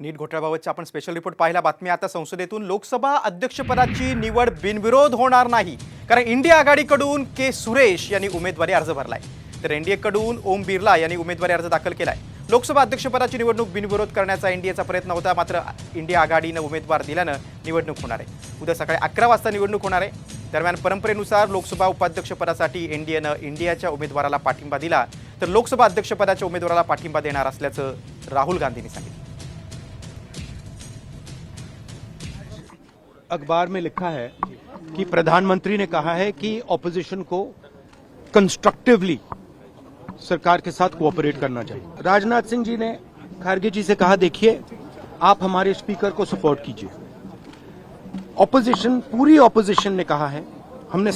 नीट घोटाळ्याबाबतचा आपण special report पाहिला. बातमी आता संसदेतून. लोकसभा अध्यक्षपदाची निवड बिनविरोध होणार नाही. कारण इंडिया आघाडीकडून के सुरेश यांनी उमेदवारी अर्ज भरलाय. तर एनडीएकडून ओम बिर्ला यांनी उमेदवारी अर्ज दाखल केलाय. लोकसभा अध्यक्षपदाची निवडणूक बिनविरोध करण्याचा एनडीएचा प्रयत्न होता. मात्र इंडिया आघाडीनं उमेदवार दिल्यानं निवडणूक होणार आहे. उद्या सकाळी अकरा वाजता निवडणूक होणार आहे. दरम्यान परंपरेनुसार लोकसभा उपाध्यक्षपदासाठी एनडीएनं इंडियाच्या उमेदवाराला पाठिंबा दिला. तर लोकसभा अध्यक्षपदाच्या उमेदवाराला पाठिंबा देणार असल्याचं राहुल गांधींनी सांगितलं. अखबार में लिखा है कि प्रधानमंत्री ने कहा है कि ऑपोजिशन को कंस्ट्रक्टिवली सरकार के साथ कोऑपरेट करना चाहिए। राजनाथ सिंह जी ने खारगे जी से कहा, देखिए, आप हमारे स्पीकर को सपोर्ट कीजिए। ऑपोजिशन पूरी ऑपोजिशन ने कहा है, हमने